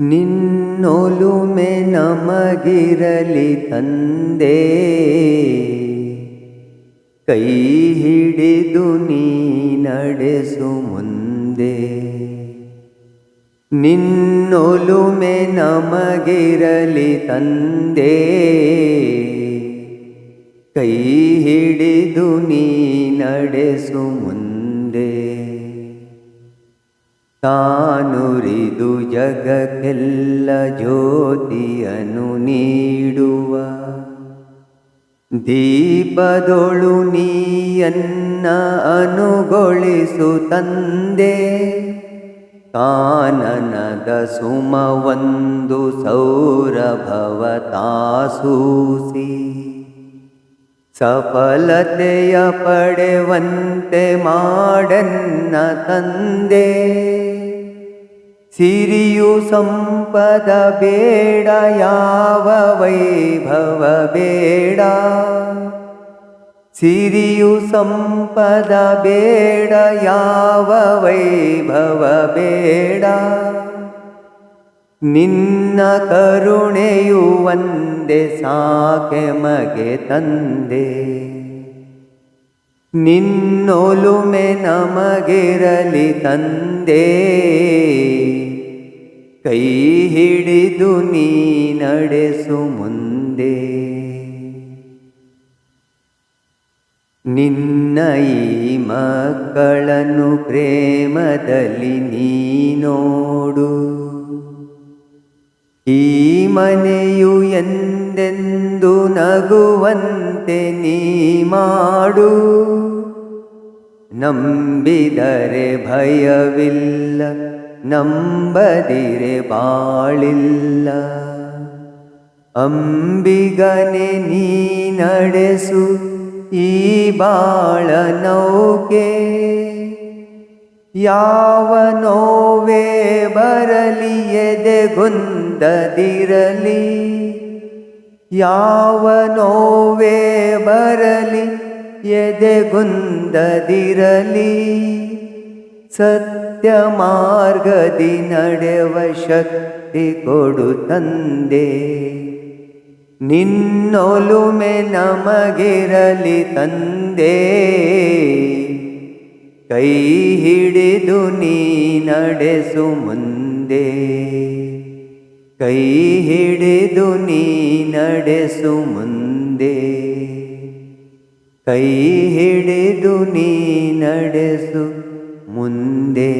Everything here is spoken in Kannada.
ನಿನ್ನೊಲುಮೆ ನಮಗಿರಲಿ ತಂದೆ. ಕೈ ಹಿಡಿದು ನೀ ನಡೆಸು ಮುಂದೆ. ನಿನ್ನೊಲುಮೆ ನಮಗಿರಲಿ ತಂದೆ. ಕೈ ಹಿಡಿದು ನೀ ನಡೆಸು ಮುಂದೆ. ತಾನುರಿದು ಜಗಕ್ಕೆಲ್ಲ ಜ್ಯೋತಿಯನ್ನು ನೀಡುವ. ದೀಪದೊಳು ನೀಯನ್ನ ಅನುಗೊಳಿಸು ತಂದೆ. ಕಾನನದ ಸುಮವೊಂದು ಸೌರಭವತಾಸೂಸಿ ಸಫಲತೆಯ ಪಡೆವಂತೆ ಮಾಡನ್ನ ತಂದೆ. ಸಿರಿಯು ಸಂಪದ ಬೇಡ, ಯಾವ ವೈಭವ ಬೇಡ. ಸಿರಿಯು ಸಂಪದ ಬೇಡ, ಯಾವ ವೈಭವ ಬೇಡ. ನಿನ್ನ ಕರುಣೆಯು ಒಂದೇ ಸಾಕೆ ಮಗೆ ತಂದೆ. ನಿನ್ನೊಲುಮೆ ನಮಗಿರಲಿ ತಂದೆ. ಕೈ ಹಿಡಿದು ನೀ ನಡೆಸು ಮುಂದೆ. ನಿನ್ನ ಈ ಮಕ್ಕಳನ್ನು ಪ್ರೇಮದಲ್ಲಿ ನೀ ನೋಡು. ಈ ಮನೆಯು ಎಂದೆಂದು ನಗುವಂತೆ ನೀ ಮಾಡು. ನಂಬಿದರೆ ಭಯವಿಲ್ಲ. ನಂಬದಿರೆ ಬಾಳಿಲ್ಲ. ಅಂಬಿಗನೆ ನೀ ನಡೆಸು ಈ ಬಾಳ ನೌಕೆ. ಯಾವ ನೋವೇ ಬರಲಿ, ಎದೆಗುಂದದಿರಲಿ. ಯಾವ ನೋವೇ ಬರಲಿ, ಎದೆಗುಂದದಿರಲಿ. ಸತ್ಯ ನಡೆವ ಶಕ್ತಿ ಕೊಡು ತಂದೆ. ನಿನ್ನೊಲುಮೆ ನಮಗಿರಲಿ ತಂದೆ. ಕೈ ಹಿಡಿದು ನೀ ನಡೆಸು ಮುಂದೆ. ಕೈ ಹಿಡಿದು ನೀ ನಡೆಸು ಮುಂದೆ. ಕೈ ಹಿಡಿದು ನೀ ನಡೆಸು ಮುಂದೆ